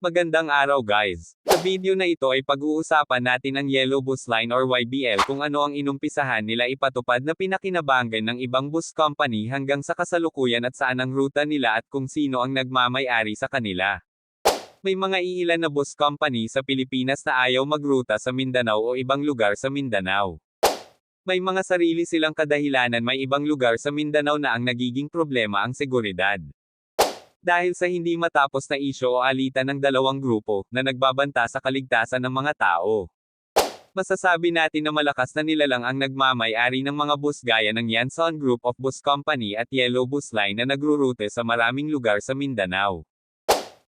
Magandang araw guys. Sa video na ito ay pag-uusapan natin ang Yellow Bus Line or YBL kung ano ang inumpisahan nila ipatupad na pinakinabangan ng ibang bus company hanggang sa kasalukuyan at saan ang ruta nila at kung sino ang nagmamay-ari sa kanila. May mga iilan na bus company sa Pilipinas na ayaw magruta sa Mindanao o ibang lugar sa Mindanao. May mga sarili silang kadahilanan may ibang lugar sa Mindanao na ang nagiging problema ang seguridad. Dahil sa hindi matapos na isyo o alitan ng dalawang grupo na nagbabanta sa kaligtasan ng mga tao. Masasabi natin na malakas na nilalang ang nagmamay-ari ng mga bus gaya ng Yanson Group of Bus Company at Yellow Bus Line na nagrurute sa maraming lugar sa Mindanao.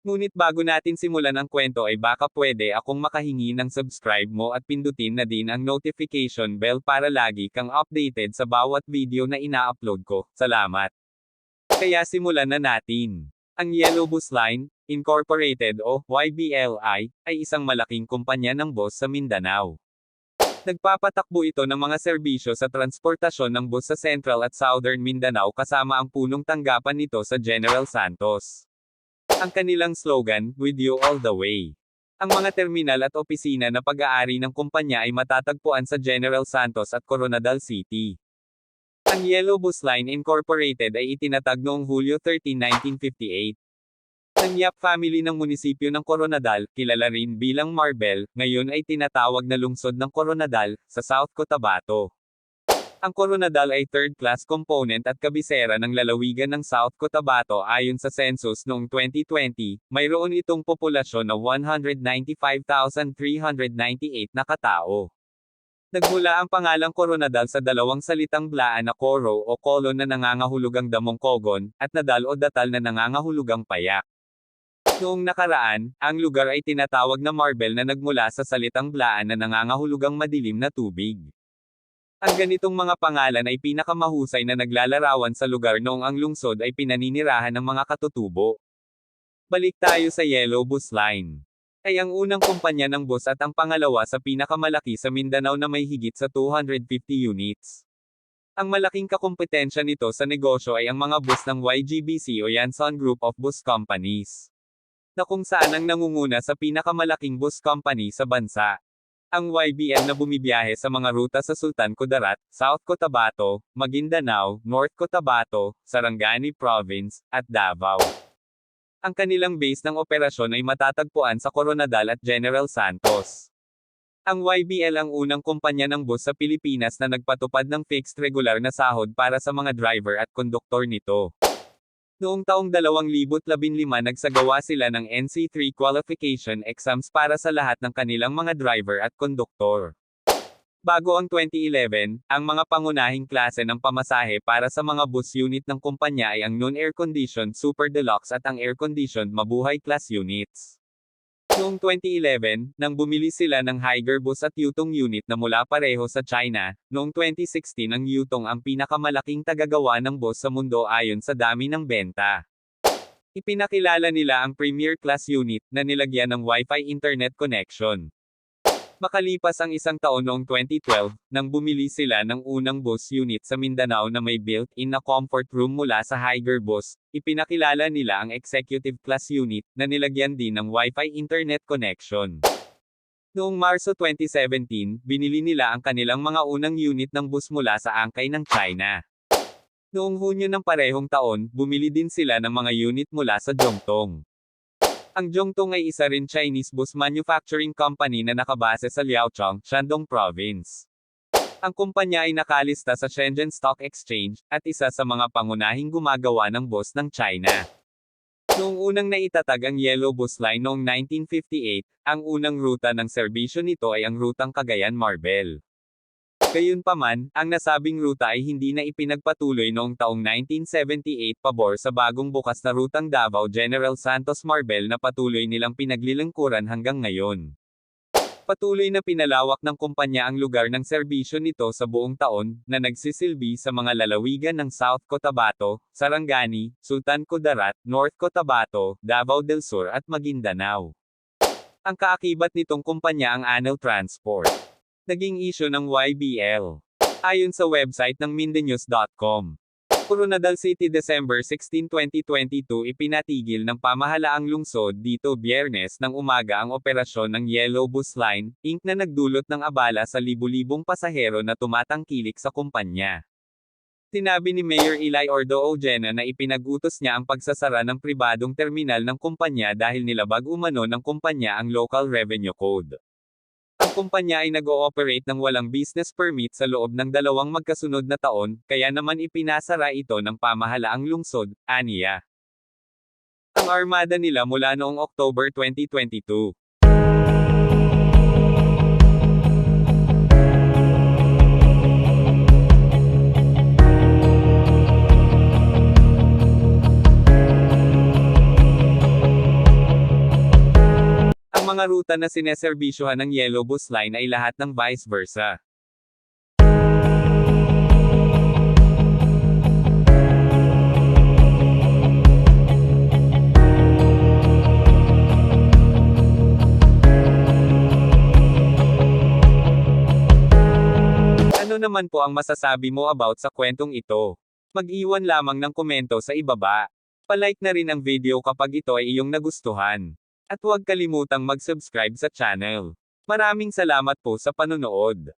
Ngunit bago natin simulan ang kwento ay baka pwede akong makahingi ng subscribe mo at pindutin na din ang notification bell para lagi kang updated sa bawat video na ina-upload ko. Salamat! Kaya simulan na natin. Ang Yellow Bus Line, Incorporated o YBLI, ay isang malaking kumpanya ng bus sa Mindanao. Nagpapatakbo ito ng mga serbisyo sa transportasyon ng bus sa Central at Southern Mindanao kasama ang punong tanggapan nito sa General Santos. Ang kanilang slogan, With You All the Way. Ang mga terminal at opisina na pag-aari ng kumpanya ay matatagpuan sa General Santos at Coronadal City. Ang Yellow Bus Line Incorporated ay itinatag noong Hulyo 13, 1958. Ang Yap family ng munisipyo ng Coronadal, kilala rin bilang Marbel, ngayon ay tinatawag na lungsod ng Coronadal, sa South Cotabato. Ang Coronadal ay third-class component at kabisera ng lalawigan ng South Cotabato ayon sa census noong 2020, mayroon itong populasyon na 195,398 na katao. Nagmula ang pangalang Coronadal sa dalawang salitang blaan na koro o kolon na nangangahulugang damong kogon, at nadal o datal na nangangahulugang payak. Noong nakaraan, ang lugar ay tinatawag na Marbel na nagmula sa salitang blaan na nangangahulugang madilim na tubig. Ang ganitong mga pangalan ay pinakamahusay na naglalarawan sa lugar noong ang lungsod ay pinaninirahan ng mga katutubo. Balik tayo sa Yellow Bus Line ay ang unang kumpanya ng bus at ang pangalawa sa pinakamalaki sa Mindanao na may higit sa 250 units. Ang malaking kakumpetensya nito sa negosyo ay ang mga bus ng YGBC o Yanson Group of Bus Companies. Na kung saan ang nangunguna sa pinakamalaking bus company sa bansa. Ang YBM na bumibiyahe sa mga ruta sa Sultan Kudarat, South Cotabato, Maguindanao, North Cotabato, Sarangani Province, at Davao. Ang kanilang base ng operasyon ay matatagpuan sa Coronadal at General Santos. Ang YBL ang unang kumpanya ng bus sa Pilipinas na nagpatupad ng fixed regular na sahod para sa mga driver at konduktor nito. Noong taong 2015 nagsagawa sila ng NC3 qualification exams para sa lahat ng kanilang mga driver at konduktor. Bago ang 2011, ang mga pangunahing klase ng pamasahe para sa mga bus unit ng kumpanya ay ang non-air-conditioned Super Deluxe at ang air-conditioned Mabuhay Class units. Noong 2011, nang bumili sila ng Higer Bus at Yutong unit na mula pareho sa China, noong 2016 ang Yutong ang pinakamalaking tagagawa ng bus sa mundo ayon sa dami ng benta. Ipinakilala nila ang Premier Class unit na nilagyan ng Wi-Fi internet connection. Makalipas ang isang taon noong 2012, nang bumili sila ng unang bus unit sa Mindanao na may built-in na comfort room mula sa Higer Bus, ipinakilala nila ang executive class unit, na nilagyan din ng Wi-Fi internet connection. Noong Marso 2017, binili nila ang kanilang mga unang unit ng bus mula sa angkay ng China. Noong Hunyo ng parehong taon, bumili din sila ng mga unit mula sa Zhongtong. Ang Zhongtong ay isa rin Chinese bus manufacturing company na nakabase sa Liaochong, Shandong Province. Ang kumpanya ay nakalista sa Shenzhen Stock Exchange, at isa sa mga pangunahing gumagawa ng bus ng China. Noong unang naitatag ang Yellow Bus Line noong 1958, ang unang ruta ng serbisyo nito ay ang rutang Cagayan-Marbel. Gayunpaman, ang nasabing ruta ay hindi na ipinagpatuloy noong taong 1978 pabor sa bagong bukas na rutang Davao General Santos Marbel na patuloy nilang pinaglilingkuran hanggang ngayon. Patuloy na pinalawak ng kumpanya ang lugar ng serbisyo nito sa buong taon, na nagsisilbi sa mga lalawigan ng South Cotabato, Sarangani, Sultan Kudarat, North Cotabato, Davao del Sur at Maguindanao. Ang kaakibat nitong kumpanya ang Anel Transport naging isyo ng YBL. Ayon sa website ng Mindanews.com. Coronadal City December 16, 2022 ipinatigil ng pamahalaang lungsod dito biyernes ng umaga ang operasyon ng Yellow Bus Line, Inc. na nagdulot ng abala sa libu-libong pasahero na tumatangkilik sa kumpanya. Sinabi ni Mayor Eli Ordo Ojena na ipinag-utos niya ang pagsasara ng pribadong terminal ng kumpanya dahil nilabag umano ng kumpanya ang Local Revenue Code. Ang kumpanya ay nag-ooperate ng walang business permit sa loob ng dalawang magkasunod na taon, kaya naman ipinasara ito ng pamahalaang lungsod, aniya. Ang armada nila mula noong October 2022. Mga ruta na sineserbisyohan ng Yellow Bus Line ay lahat ng vice versa. Ano naman po ang masasabi mo about sa kwentong ito? Mag-iwan lamang ng komento sa ibaba. Palike na rin ang video kapag ito ay iyong nagustuhan. At huwag kalimutang mag-subscribe sa channel. Maraming salamat po sa panonood.